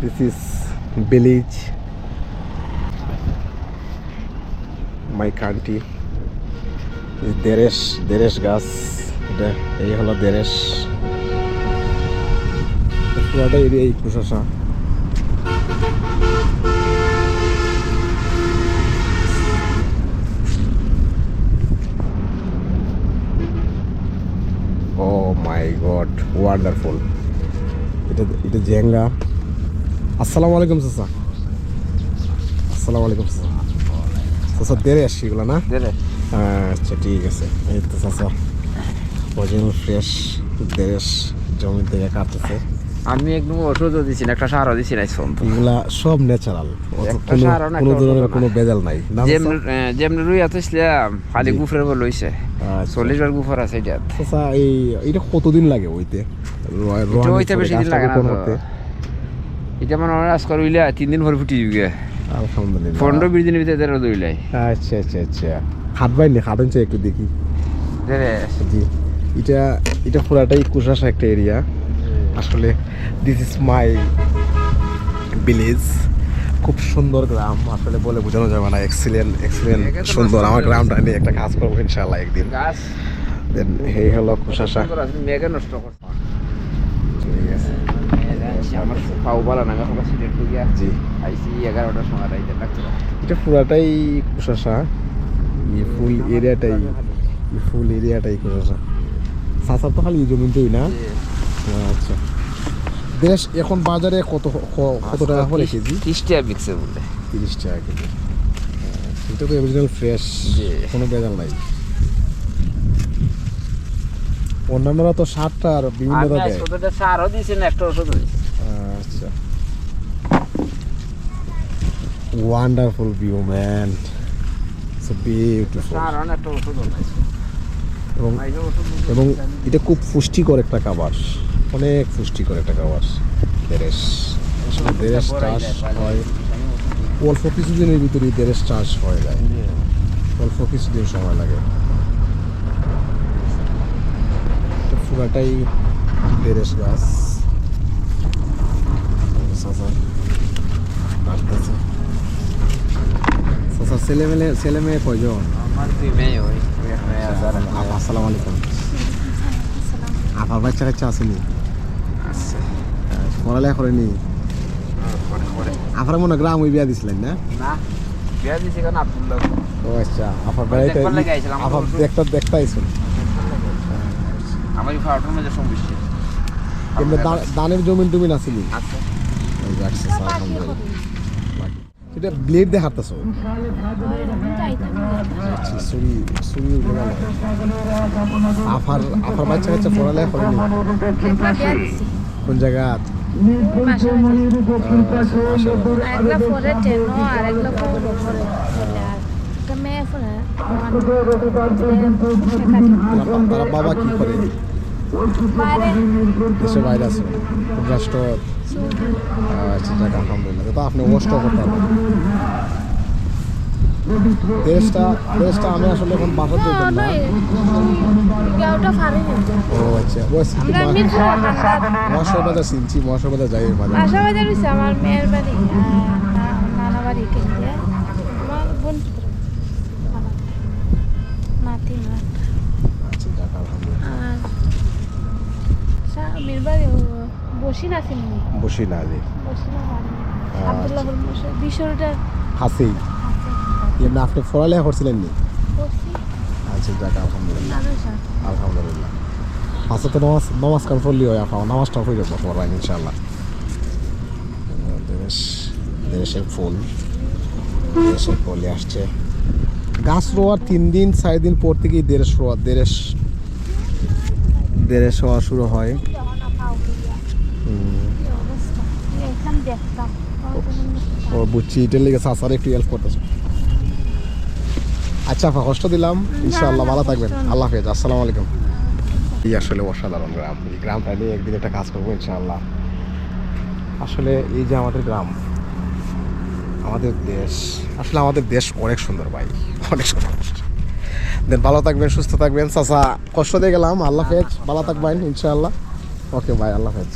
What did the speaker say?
This is village my country দেরেশ দেরেশ গাছ এটা, এই হলো দেরেশ পুরোটা এরিয়া এই কুশাসা ও মাই গড ওয়ান্ডারফুল এটা এটা জেঙ্গা। আসসালামু আলাইকুম চাচা। আসসালামু আলাইকুম চাচা। চাচা দেরে আসছি এগুলো না? আচ্ছা ঠিক আছে। এই তো চাচা অরিজিনাল ফ্রেশ দেরেশ জমি থেকে কাটতেছে। আমি একদম ওষুধও দিছি না একটা সারও দিছি না সন্ত এগুলা সব ন্যাচারাল কোনো ধরনের কোনো বেজাল নাই। যেমন যেমন রুই আতছিলাম খালি। গুফরের বল লইছে আচ্ছা। চল্লিশ বার গুফর আছে এটা চাচা এই এটা কতদিন লাগে ওইতে? রয়- হইতে করে বেশি দিন লাগে না? এটা মানে অনেক আজকাল উইলে তিন দিন ভরে ফুটি দিবে আলহামদুলিল্লাহ। পনেরো বিশ দিনের ভিতরে তেরো দইলাই আচ্ছা আচ্ছা আচ্ছা। খাটবাই নি? খাটেন চাই একটু দেখি। জি এটা এটা পুরাটাই কুশাসা একটা এরিয়া আসলে দিস ইজ মাই ভিলেজ খুব সুন্দর গ্রাম আসলে বলে বোঝানো যাবে না। এক্সিলেন্ট এক্সিলেন্ট সুন্দর আমার গ্রামটা নিয়ে একটা কাজ করব ইনশাল্লাহ একদিন। দেন এই হলো কুশাসা মেঘে নষ্ট করছে আমার পাও বলা না আমি সিলেট আইসি এগারোটার সময় রাইতে এটা পুরাটাই কুশাসা এই ফুল এরিয়াটাই ফুল এরিয়াটাই কুশাসা সাসা তো খালি জমিনটাই না? আচ্ছা। দেশ এখন বাজারে কত কত টাকা করে কেজি? ত্রিশ টাকা বিকছে বলে তিরিশ টাকা কেজি। আচ্ছা, এটা তো অরিজিনাল ফ্রেশ। কোনো বেজাল নাই। অন্যান্যরা তো সারটা আর ওষুধটা সারও দিছি না একটা ওষুধ দিছি। আচ্ছা ওয়ান্ডারফুল ভিউ ম্যান বিউটিফুল এবং এবং এটা খুব পুষ্টিকর একটা খাবার। অনেক পুষ্টিকর একটা খাবার। দেরেশ। আসলে দেরেশ চাষ হয়। অল্প কিছুদিনের ভিতরেই দেরেশ চাষ হয়ে যায়। অল্প কিছুদিন সময় লাগে। এটা পুরাটাই দেরেশ গাছ চাচা কাটতেছে চাচা ছেলে মেলে ছেলে মেয়ে কয়জন আমার দুই মেয়ে ওই মেয়ে মেয়ে আসসালামু আলাইকুম আপার বাচ্চা কাচ্চা আসেনি। পড়ালেখা করেনি পরে পরে। আপার মনে গ্রাম ওই বিয়া দিছিলেন না না বিয়া দিছি কেন আব্দুল্লাহ ও আচ্ছা আপার ওই বাড়িতে দেখবার লাগে আইছিলাম, দেখতে দেখতে আইসুন আমার এই মধ্যে সমস্যা দানের জমিন টুমিন আলহামদুলিল্লাহ। এটা ব্লেড দিয়ে হাঁটতেছো? সুরি সুরি আফার আফার বাচ্চা কাচ্চা করেনি। কোন জায়গা? বাবা কি করে? দেশের বাইরে আছে। রাষ্ট্র আচ্ছা যাক আলহামদুলিল্লাহ। তো আপনি কষ্ট করতে পারবেন। দেশটা দেশটা আমি আসলে এখন বাসা যেতাম না। ও আচ্ছা মহাশয় বাজার চিনছি বাজার যাই হইছে আমার মেয়ের বাড়ি নানা বাড়ি আমার বোন পুত্র নাতি মা আচ্ছা যাক আলহামদুলিল্লাহ আর স্বামীর বাড়ি চিনি এমনি আপনি পড়ালেখা করছিলেন নি? আচ্ছা যাক আলহামদুলিল্লাহ। আলহামদুলিল্লাহ। হাসে তো নামাজ নামাজ কান পড়লি হয় আফা। নামাজটা হয়ে যাব পড়াই ইনশাল্লাহ দেশ দেশের ফুল। দেশের আসছে। গাছ রোয়ার তিন দিন চার দিন পর থেকেই দেড়শ রোয়া দেড়শ দেড়শ হওয়া শুরু হয় হুম, এখান দেখতাম। ও বুঝছি এটার লেগে সাসার একটু হেল্প করতেছে। আচ্ছা আপা কষ্ট দিলাম। ইনশাআল্লাহ ভালো থাকবেন। আল্লাহ হাফেজ আসসালামু আলাইকুম। এই আসলে অসাধারণ গ্রাম। এই গ্রামটা নিয়ে একদিন একটা কাজ করব ইনশাআল্লাহ। আসলে এই যে আমাদের গ্রাম আমাদের দেশ আসলে আমাদের দেশ অনেক সুন্দর ভাই অনেক সুন্দর। দেন ভালো থাকবেন সুস্থ থাকবেন। চাচা কষ্ট দিয়ে গেলাম। আল্লাহ হাফেজ ভালো থাকবেন ইনশাআল্লাহ। ওকে ভাই আল্লাহ হাফেজ।